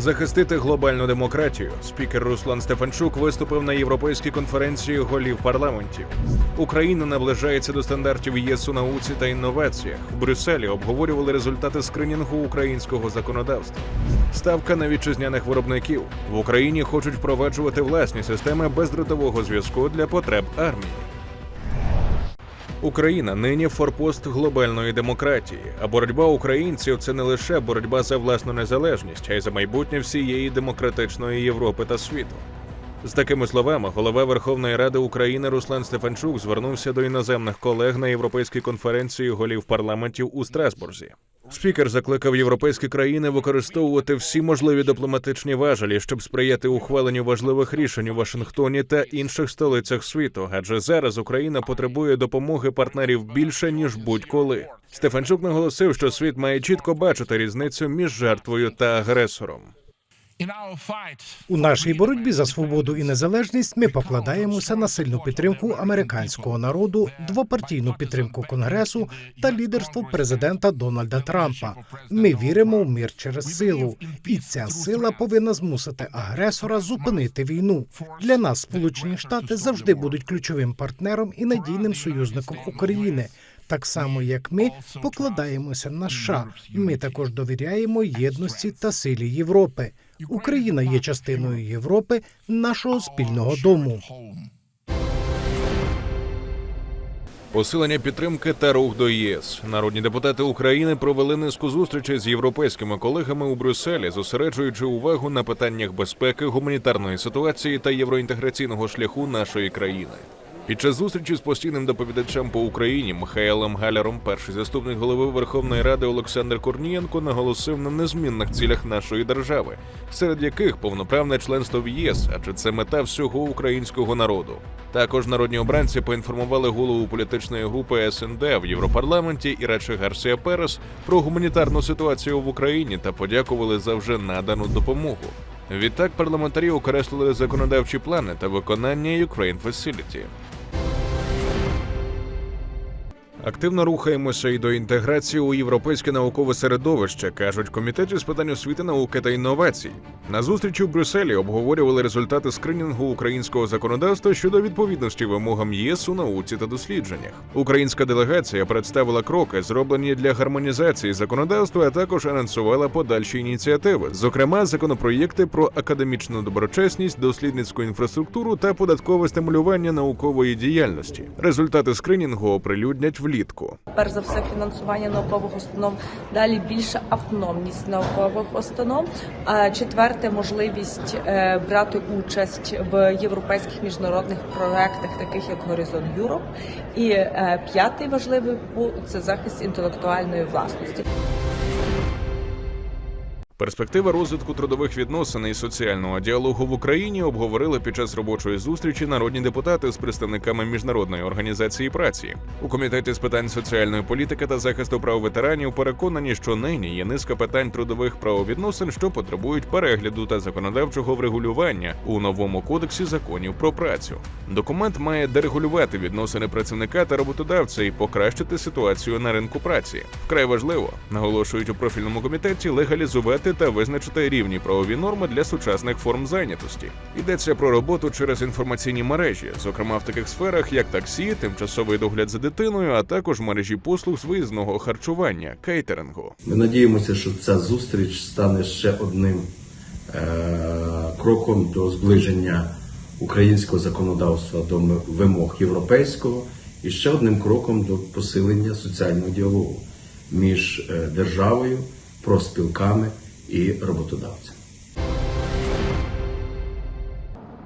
Захистити глобальну демократію. Спікер Руслан Стефанчук виступив на європейській конференції голів парламентів. Україна наближається до стандартів ЄС у науці та інноваціях. В Брюсселі обговорювали результати скринінгу українського законодавства. Ставка на вітчизняних виробників в Україні хочуть впроваджувати власні системи бездротового зв'язку для потреб армії. Україна нині форпост глобальної демократії. А боротьба українців це не лише боротьба за власну незалежність, а й за майбутнє всієї демократичної Європи та світу. З такими словами, голова Верховної Ради України Руслан Стефанчук звернувся до іноземних колег на європейській конференції голів парламентів у Страсбурзі. Спікер закликав європейські країни використовувати всі можливі дипломатичні важелі, щоб сприяти ухваленню важливих рішень у Вашингтоні та інших столицях світу, адже зараз Україна потребує допомоги партнерів більше ніж будь-коли. Стефанчук наголосив, що світ має чітко бачити різницю між жертвою та агресором. У нашій боротьбі за свободу і незалежність ми покладаємося на сильну підтримку американського народу, двопартійну підтримку конгресу та лідерство президента Дональда Трампа. Ми віримо в мир через силу, і ця сила повинна змусити агресора зупинити війну. Для нас Сполучені Штати завжди будуть ключовим партнером і надійним союзником України. Так само, як ми покладаємося на США. Ми також довіряємо єдності та силі Європи. Україна є частиною Європи, нашого спільного дому. Посилення підтримки та рух до ЄС. Народні депутати України провели низку зустрічей з європейськими колегами у Брюсселі, зосереджуючи увагу на питаннях безпеки, гуманітарної ситуації та євроінтеграційного шляху нашої країни. Під час зустрічі з постійним доповідачем по Україні Михайлом Галяром, перший заступник голови Верховної Ради Олександр Корнієнко наголосив на незмінних цілях нашої держави, серед яких повноправне членство в ЄС, адже це мета всього українського народу. Також народні обранці поінформували голову політичної групи СНД в Європарламенті Іраче Гарсія Перес про гуманітарну ситуацію в Україні та подякували за вже надану допомогу. Відтак парламентарі окреслили законодавчі плани та виконання Ukraine Facility. Активно рухаємося і до інтеграції у європейське наукове середовище, кажуть в комітеті з питань освіти, науки та інновацій. На зустрічі в Брюсселі обговорювали результати скринінгу українського законодавства щодо відповідності вимогам ЄС у науці та дослідженнях. Українська делегація представила кроки, зроблені для гармонізації законодавства, а також анонсувала подальші ініціативи, зокрема законопроєкти про академічну доброчесність, дослідницьку інфраструктуру та податкове стимулювання наукової діяльності. Результати скринінгу оприлюднять влітку. перш за все фінансування наукових установ, далі більша автономність наукових установ. А четверте можливість е, брати участь в європейських міжнародних проектах, таких як Горизонт Юроп. І е, п'ятий важливий це захист інтелектуальної власності. Перспективи розвитку трудових відносин і соціального діалогу в Україні обговорили під час робочої зустрічі народні депутати з представниками міжнародної організації праці. У комітеті з питань соціальної політики та захисту прав ветеранів переконані, що нині є низка питань трудових правовідносин, що потребують перегляду та законодавчого врегулювання у новому кодексі законів про працю. Документ має дерегулювати відносини працівника та роботодавця і покращити ситуацію на ринку праці. Вкрай важливо наголошують у профільному комітеті легалізувати та визначити рівні правові норми для сучасних форм зайнятості. Йдеться про роботу через інформаційні мережі, зокрема в таких сферах, як таксі, тимчасовий догляд за дитиною, а також мережі послуг з виїзного харчування, кейтерингу. Ми надіємося, що ця зустріч стане ще одним е- кроком до зближення українського законодавства до вимог європейського і ще одним кроком до посилення соціального діалогу між е, державою, профспілками і роботодавцями.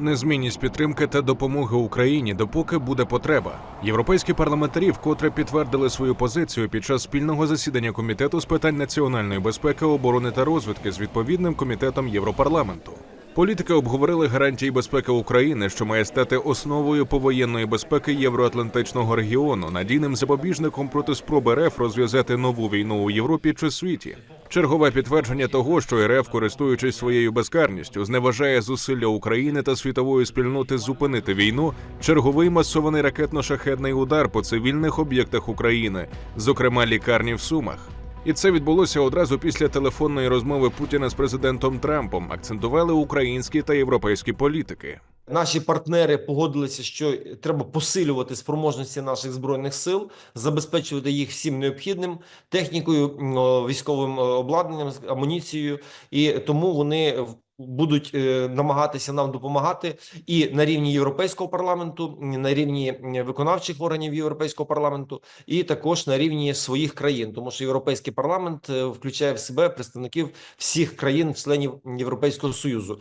Незмінність підтримки та допомоги Україні, допоки буде потреба. Європейські парламентарі вкотре підтвердили свою позицію під час спільного засідання комітету з питань національної безпеки, оборони та розвідки з відповідним комітетом Європарламенту. Політики обговорили гарантії безпеки України, що має стати основою повоєнної безпеки євроатлантичного регіону, надійним запобіжником проти спроби РФ розв'язати нову війну у Європі чи світі. Чергове підтвердження того, що РФ, користуючись своєю безкарністю, зневажає зусилля України та світової спільноти зупинити війну. Черговий масований ракетно-шахедний удар по цивільних об'єктах України, зокрема лікарні в Сумах. І це відбулося одразу після телефонної розмови Путіна з президентом Трампом. Акцентували українські та європейські політики. Наші партнери погодилися, що треба посилювати спроможності наших збройних сил, забезпечувати їх всім необхідним технікою, військовим е, обладнанням, амуніцією, і тому вони будуть е, намагатися нам допомагати і на рівні європейського парламенту, на рівні виконавчих органів європейського парламенту, і також на рівні своїх країн, тому що європейський парламент е, включає в себе представників всіх країн-членів Європейського союзу.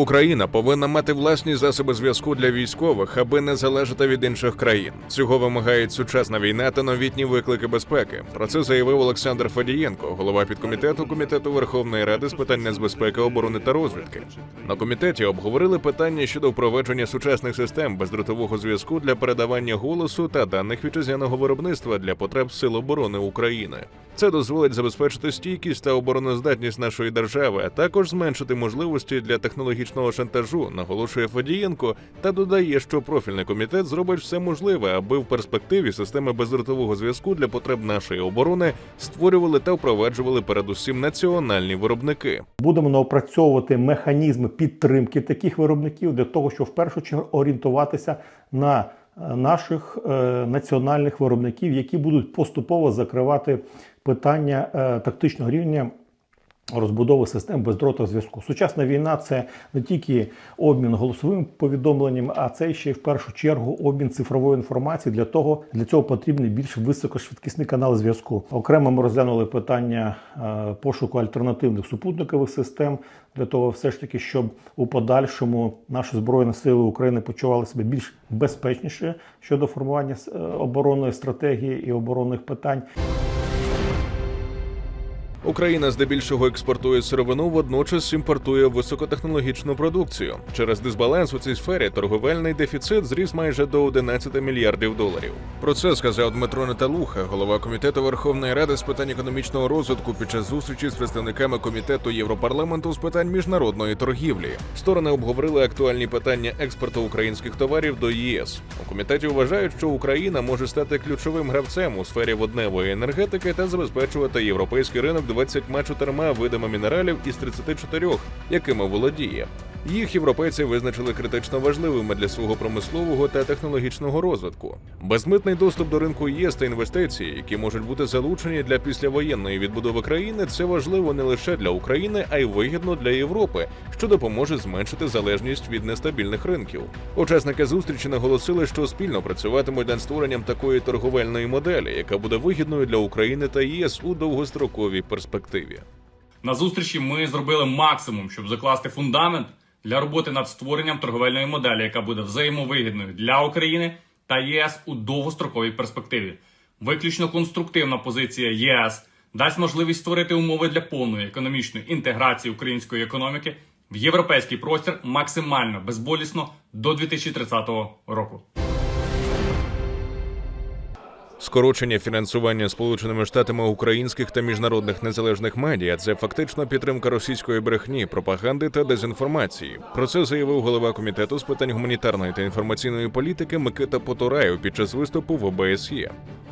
Україна повинна мати власні засоби зв'язку для військових, аби не залежати від інших країн. Цього вимагають сучасна війна та новітні виклики безпеки. Про це заявив Олександр Фадієнко, голова підкомітету комітету Верховної Ради з питань нацбезпеки, оборони та розвідки. На комітеті обговорили питання щодо впровадження сучасних систем бездротового зв'язку для передавання голосу та даних вітчизняного виробництва для потреб Сил оборони України. Це дозволить забезпечити стійкість та обороноздатність нашої держави, а також зменшити можливості для технологічного шантажу, наголошує Фадієнко, та додає, що профільний комітет зробить все можливе, аби в перспективі системи бездротового зв'язку для потреб нашої оборони створювали та впроваджували передусім національні виробники. Будемо напрацьовувати механізми підтримки таких виробників для того, щоб в першу чергу орієнтуватися на е, наших е, національних виробників, які будуть поступово закривати питання е, тактичного рівня. Розбудови систем бездротового зв'язку. Сучасна війна це не тільки обмін голосовим повідомленням, а це ще й в першу чергу обмін цифровою інформацією. Для того для цього потрібний більш високошвидкісний канал зв'язку. Окремо ми розглянули питання е, пошуку альтернативних супутникових систем для того, все ж таки, щоб у подальшому наші збройні сили України почували себе більш безпечніше щодо формування е, оборонної стратегії і оборонних питань. Україна здебільшого експортує сировину, водночас імпортує високотехнологічну продукцію. Через дисбаланс у цій сфері торговельний дефіцит зріс майже до 11 мільярдів доларів. Про це сказав Дмитро Неталуха, голова комітету Верховної Ради з питань економічного розвитку під час зустрічі з представниками комітету Європарламенту з питань міжнародної торгівлі. Сторони обговорили актуальні питання експорту українських товарів до ЄС. У комітеті вважають, що Україна може стати ключовим гравцем у сфері водневої енергетики та забезпечувати європейський ринок 24 видами мінералів із 34, якими володіє. Їх європейці визначили критично важливими для свого промислового та технологічного розвитку. Безмитний доступ до ринку ЄС та інвестиції, які можуть бути залучені для післявоєнної відбудови країни, це важливо не лише для України, а й вигідно для Європи, що допоможе зменшити залежність від нестабільних ринків. Учасники зустрічі наголосили, що спільно працюватимуть над створенням такої торговельної моделі, яка буде вигідною для України та ЄС у довгостроковій перспективі. На зустрічі ми зробили максимум, щоб закласти фундамент для роботи над створенням торговельної моделі, яка буде взаємовигідною для України та ЄС у довгостроковій перспективі. Виключно конструктивна позиція ЄС дасть можливість створити умови для повної економічної інтеграції української економіки в європейський простір максимально безболісно до 2030 року. Скорочення фінансування Сполученими Штатами українських та міжнародних незалежних медіа це фактично підтримка російської брехні, пропаганди та дезінформації. Про це заявив голова комітету з питань гуманітарної та інформаційної політики Микита Потураєв під час виступу в ОБСЄ.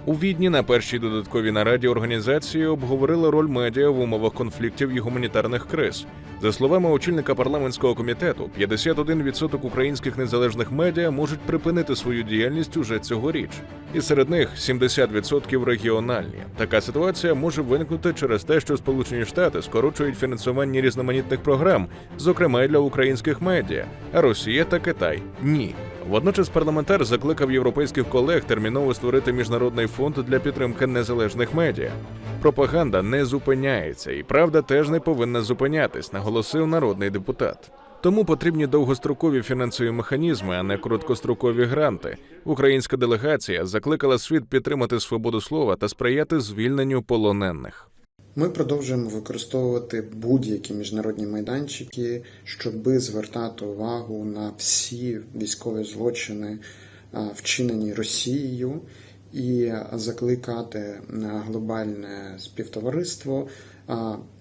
У відні на першій додатковій нараді організації обговорили роль медіа в умовах конфліктів і гуманітарних криз. За словами очільника парламентського комітету, 51% українських незалежних медіа можуть припинити свою діяльність уже цьогоріч, і серед них 70% регіональні. Така ситуація може виникнути через те, що Сполучені Штати скорочують фінансування різноманітних програм, зокрема й для українських медіа, а Росія та Китай ні. Водночас парламентар закликав європейських колег терміново створити міжнародний фонд для підтримки незалежних медіа. Пропаганда не зупиняється, і правда теж не повинна зупинятись, наголосив народний депутат. Тому потрібні довгострокові фінансові механізми, а не короткострокові гранти. Українська делегація закликала світ підтримати свободу слова та сприяти звільненню полонених. Ми продовжуємо використовувати будь-які міжнародні майданчики, щоби звертати увагу на всі військові злочини, вчинені Росією, і закликати глобальне співтовариство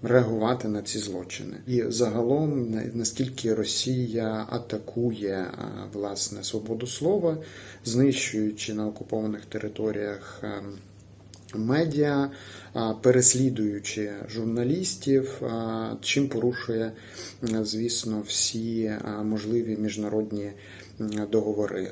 реагувати на ці злочини. І загалом на- наскільки Росія атакує власне свободу слова, знищуючи на окупованих територіях. Медіа, переслідуючи журналістів, чим порушує, звісно, всі можливі міжнародні договори.